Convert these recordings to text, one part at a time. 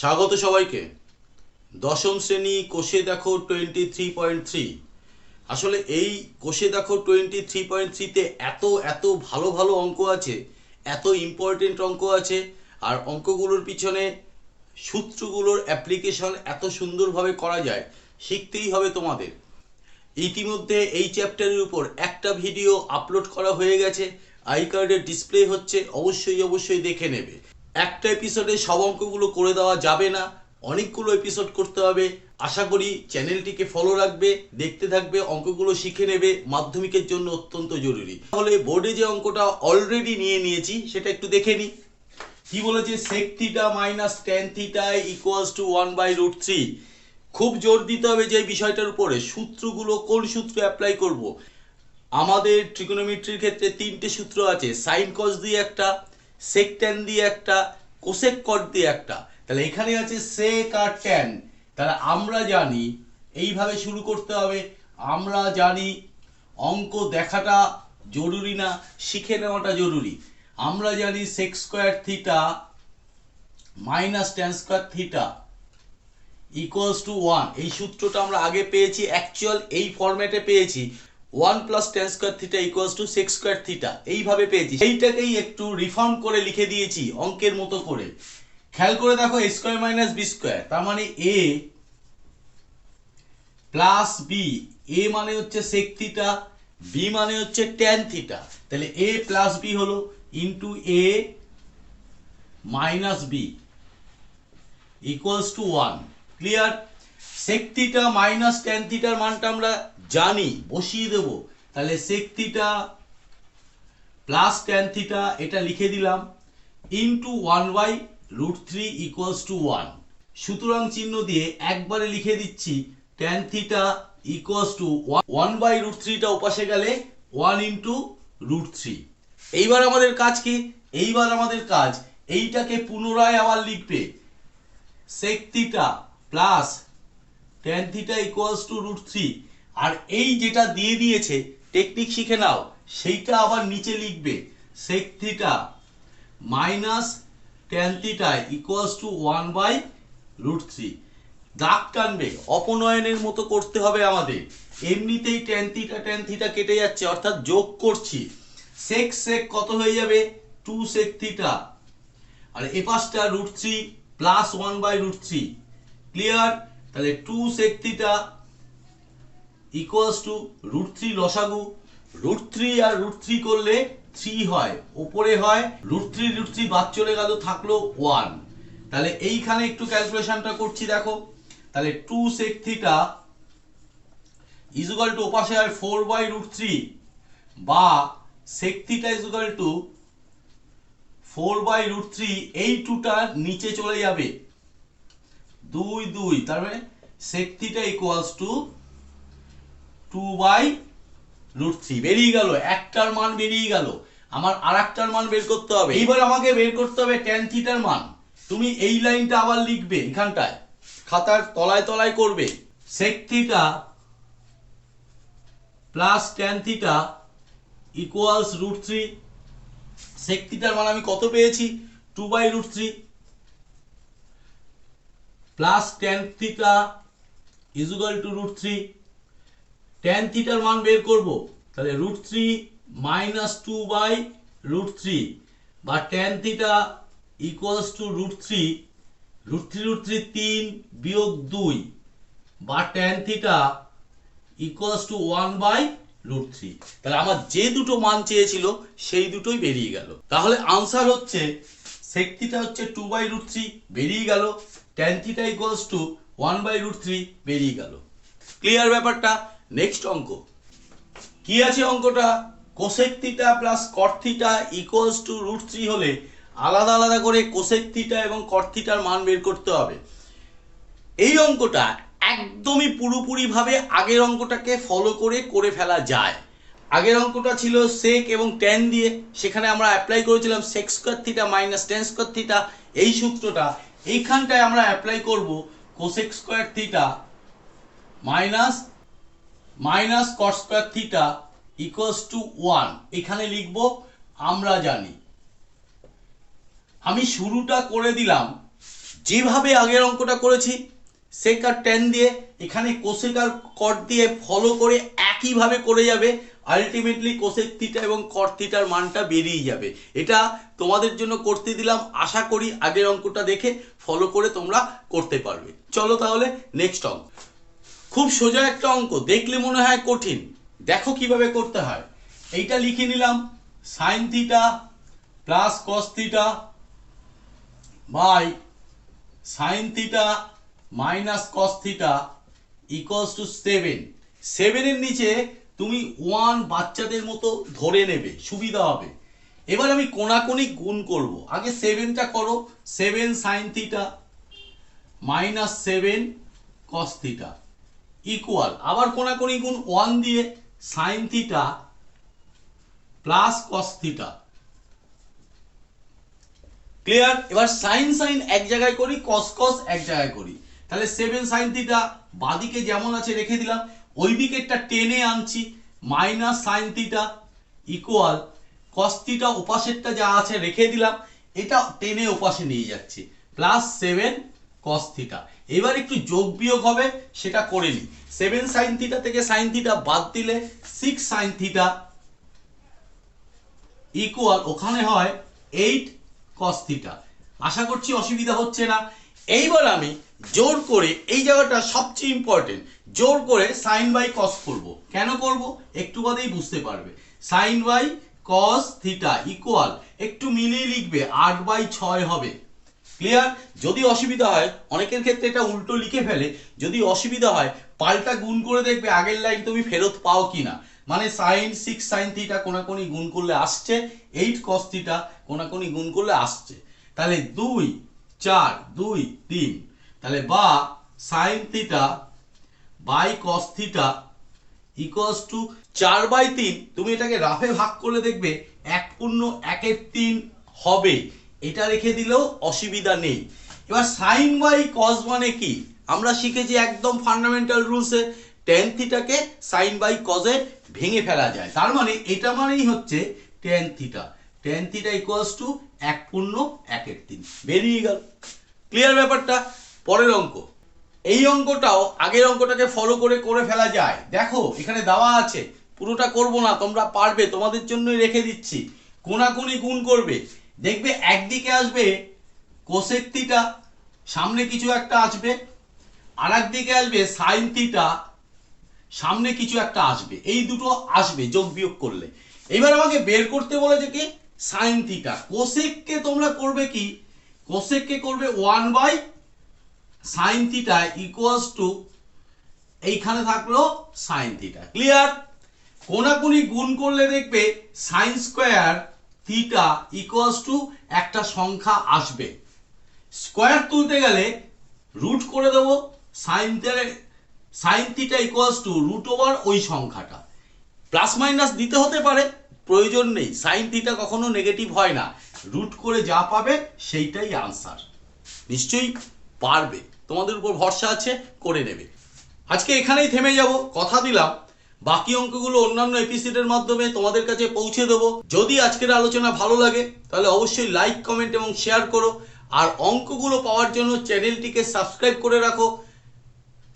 স্বাগত সবাইকে। দশম শ্রেণি কোষে দেখো টোয়েন্টি থ্রি পয়েন্ট থ্রি আসলে এই কোষে দেখো টোয়েন্টি থ্রি পয়েন্ট থ্রিতে এত এত ভালো ভালো অঙ্ক আছে, এত ইম্পর্টেন্ট অঙ্ক আছে, আর অঙ্কগুলোর পিছনে সূত্রগুলোর অ্যাপ্লিকেশন এত সুন্দরভাবে করা যায়, শিখতেই হবে তোমাদের। ইতিমধ্যে এই চ্যাপ্টারের উপর একটা ভিডিও আপলোড করা হয়ে গেছে আই কার্ডের ডিসপ্লে হচ্ছে, অবশ্যই অবশ্যই দেখে নেবে। একটা এপিসোডে সব অঙ্কগুলো করে দেওয়া যাবে না। অনেকগুলো এপিসোড করতে হবে। আশা করি চ্যানেলটিকে ফলো রাখবে, দেখতে থাকবে, অঙ্কগুলো শিখে নেবে। মাধ্যমিকের জন্য অত্যন্ত জরুরি। তাহলে বোর্ডে যে অঙ্কটা অলরেডি নিয়ে নিয়েছি, সেটা একটু দেখে নিই কি বলেছে? Sec theta minus tan theta equals to one by root three খুব জোর দিতে হবে যে বিষয়টার উপরে। সূত্রগুলো কোন সূত্র অ্যাপ্লাই করব? আমাদের ট্রিগোনোমেট্রির ক্ষেত্রে তিনটে সূত্র আছে। সাইন কস দিয়ে একটা সেক ট্যান দিয়ে একটা, কোসেক কট দিয়ে একটা। তাহলে এখানে আছে সেক আর ট্যান। তাহলে আমরা জানি এইভাবে শুরু করতে হবে। আমরা জানি অঙ্ক দেখাটা জরুরি না, শিখে নেওয়াটা জরুরি। আমরা জানি sec square theta minus tan square theta equals to one এই সূত্রটা আমরা আগে পেয়েছি অ্যাকচুয়াল এই ফরম্যাটে পেয়েছি। One plus tan square theta equals to sec square theta. এইভাবে পেয়েছি। সেইটাকেই একটু রিফর্ম করে লিখে দিয়েছি অঙ্কের মতো করে। খেয়াল করে দেখো, A square minus B square, তার মানে এ প্লাস বি, এ মানে হচ্ছে সেক থিটা, বি মানে হচ্ছে ট্যান থিটা। তাহলে এ প্লাস বি হলো into A minus B equals to one. Clear? Sec theta minus tan থিটার মানটা আমরা জানি, বসিয়ে দেব। তাহলে sec theta plus tan theta এটা লিখে দিলাম into one by root three equals to one সুতরাং চিহ্ন দিয়ে একবারে লিখে দিচ্ছি tan theta equals to one by root থ্রিটা ওপাশে গেলে ওয়ান ইন্টু রুট থ্রি এইবার আমাদের কাজ কি? এইবার আমাদের কাজ এইটাকে পুনরায় আবার লিখবে। sec theta plus tan theta equals to root three আর এই যেটা দিয়ে দিয়েছে টেকনিক শিখে নাও, সেইটা আবার নিচে লিখবে, sec theta minus tan theta equals to one by root three দাগ টানবে, অপনয়নের মতো করতে হবে আমাদের। এমনিতেই ট্যান থিটা ট্যান থিটা কেটে যাচ্ছে, অর্থাৎ যোগ করছি। sec sec কত হয়ে যাবে? টু sec থিটা আর এ পাশটা root three plus one by root three clear তাহলে two sec theta equals to root three লসাগু। রুট থ্রি আর রুট থ্রি করলে থ্রি হয়। ওপরে হয় রুট থ্রি রুট থ্রি বাদ চলে গেল, থাকল ওয়ান তাহলে এইখানে একটু ক্যালকুলেশনটা করছি, দেখো। তাহলে two sec theta equal to ওপাশে হয় ফোর বাই রুট থ্রি বা sec theta equal to four by root three এই টুটা নিচে চলে যাবে। দুই দুই, তার মানে sec theta equals to two by root three বেরিয়ে গেল, একটার মান বেরিয়ে গেল। আমার আর একটার মান বের করতে হবে। এইবার আমাকে বের করতে হবে টেন থিটার মান। তুমি এই লাইনটা আবার লিখবে এখানটায়। খাতার তলায় তলায় করবে। Sec theta plus tan theta equals root three sec থিটার মান আমি কত পেয়েছি? Two by root three plus tan theta equal to root three tan থিটার মান বের করব, তাহলে root three minus two by root three বা tan theta equals to root three root three root three তিন বিয়োগ দুই বা tan theta equals to one by root three তাহলে আমার যে দুটো মান চেয়েছিল, সেই দুটোই বেরিয়ে গেল। তাহলে আনসার হচ্ছে সেক হচ্ছে টু বাই রুট থ্রি বেরিয়ে গেল। Tan theta equals to one by root three বেরিয়ে গেল। ক্লিয়ার ব্যাপারটা? নেক্সট অঙ্ক। কি আছে অঙ্কটা? Cosec theta plus cot theta theta equals to root three হলে আলাদা আলাদা করে কোসেক থিটা এবং কর্থিটার মান বের করতে হবে। এই অঙ্কটা একদমই পুরোপুরিভাবে আগের অঙ্কটাকে ফলো করে করে ফেলা যায়। আগের অঙ্কটা ছিল সেক এবং টেন দিয়ে, সেখানে আমরা অ্যাপ্লাই করেছিলাম sec square theta minus tan square theta এই সূত্রটা এইখানটায় আমরা অ্যাপ্লাই করব cosec square theta minus minus cot square theta equals to one এখানে লিখব, আমরা জানি। আমি শুরুটা করে দিলাম। যেভাবে আগের অঙ্কটা করেছি সেক আর টেন দিয়ে, এখানে কোসেক আর কট দিয়ে ফলো করে একইভাবে করে যাবে। আলটিমেটলি কোসেক থিটা এবং কট থিটার মানটা বেরিয়ে যাবে। এটা তোমাদের জন্য করতে দিলাম। আশা করি আগের অঙ্কটা দেখে ফলো করে তোমরা করতে পারবে। চলো তাহলে নেক্সট অঙ্ক। খুব সোজা একটা অঙ্ক, দেখলে মনে হয় কঠিন। দেখো কীভাবে করতে হয়। এইটা লিখে নিলাম sine theta plus cos theta by sine theta minus cos theta equals to seven সেভেনের নিচে তুমি ওয়ান বাচ্চাদের মতো ধরে নেবে, সুবিধা হবে। এবার আমি কোনাকুনি গুণ করব। আগে সেভেনটা করো seven sine theta minus seven cos theta equal আবার কোনাকুনি গুণ ওয়ান দিয়ে sine theta plus cos theta clear এবার সাইন সাইন এক জায়গায় করি কস কস এক জায়গায় করি। তাহলে সেভেন সাইন থিটা বাদিকে যেমন আছে রেখে দিলাম, ওই দিকেরটা টেনে আনছি minus sine theta equal cos theta ওপাশেরটা যা আছে রেখে দিলাম, এটা টেনে ওপাশে নিয়ে যাচ্ছি প্লাস সেভেন কস থিটা এবার একটু যোগ বিয়োগ হবে, সেটা করে নিই সেভেন সাইন থিটা থেকে সাইন থিটা বাদ দিলে সিক্স সাইন থিটা ইকুয়াল ওখানে হয় এইট কস থিটা আশা করছি অসুবিধা হচ্ছে না। এইবার আমি জোর করে এই জায়গাটা সবচেয়ে ইম্পর্টেন্ট জোর করে সাইন বাই কস করব। কেন করব? একটু বাদেই বুঝতে পারবে। Sine by cos theta equal একটু মিলিয়ে লিখবে, আট বাই ছয় হবে। ক্লিয়ার যদি অসুবিধা হয়, অনেকের ক্ষেত্রে এটা উল্টো লিখে ফেলে, যদি অসুবিধা হয়, পাল্টা গুণ করে দেখবে আগের লাইন তুমি ফেরত পাও কিনা। মানে সাইন সিক্স সাইন থিটা কোনাকুনি গুণ করলে আসছে এইট কস থিটা কোনাকুনি গুণ করলে আসছে। তাহলে দুই, চার, দুই, তিন। তাহলে বা sine theta by cos theta two চার বাই তিন, তুমি এটাকে রাফে ভাগ করলে দেখবে এক পূর্ণ একের তিন হবে। এটা রেখে দিলেও অসুবিধা নেই। এবার সাইন বাই কস মানে কি? আমরা শিখেছি একদম ফান্ডামেন্টাল রুলসে টেন থিটাকে সাইন বাই কজে ভেঙে ফেলা যায়। তার মানে এটা মানেই হচ্ছে tan theta tan theta equals to এক পূর্ণ একের তিন। বেরিয়ে গেল। ক্লিয়ার ব্যাপারটা? পরের অঙ্ক। এই অঙ্কটাও আগের অঙ্কটাকে ফলো করে করে ফেলা যায়। দেখো, এখানে দেওয়া আছে। পুরোটা করব না, তোমরা পারবে। তোমাদের জন্যই রেখে দিচ্ছি। কোনাকুনি গুণ করবে। দেখবে একদিকে আসবে কোসেক থিটা, সামনে কিছু একটা আসবে আর একদিকে আসবে সাইন থিটা, সামনে কিছু একটা আসবে। এই দুটো আসবে যোগ বিয়োগ করলে। এবার আমাকে বের করতে বলেছে কি? Sine theta. কোসেককে তোমরা করবে কি? কোসেককে করবে one by sine theta equals to এইখানে থাকল সাইন থিটা। ক্লিয়ার? কোনাকুনি গুণ করলে দেখবে sine square theta equals to একটা সংখ্যা আসবে। স্কোয়ার তুলতে গেলে রুট করে দেবো sine sine theta equals to root over ওই সংখ্যাটা। প্লাস মাইনাস দিতে হতে পারে, প্রয়োজন নেই। সাইন থিটা কখনো নেগেটিভ হয় না। রুট করে যা পাবে, সেইটাই আনসার নিশ্চয়ই পারবে। তোমাদের উপর ভরসা আছে, করে নেবে। আজকে এখানেই থেমে যাব। কথা দিলাম। বাকি অঙ্কগুলো অন্যান্য এপিসোডের মাধ্যমে তোমাদের কাছে পৌঁছে দেবো। যদি আজকের আলোচনা ভালো লাগে, তাহলে অবশ্যই লাইক কমেন্ট এবং শেয়ার করো। আর অঙ্কগুলো পাওয়ার জন্য চ্যানেলটিকে সাবস্ক্রাইব করে রাখো।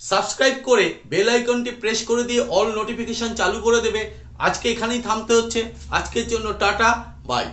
সাবস্ক্রাইব করে বেল আইকনটি প্রেস করে দিয়ে অল নোটিফিকেশন চালু করে দেবে। আজকে এখানেই থামতে হচ্ছে। আজকের জন্য টাটা বাই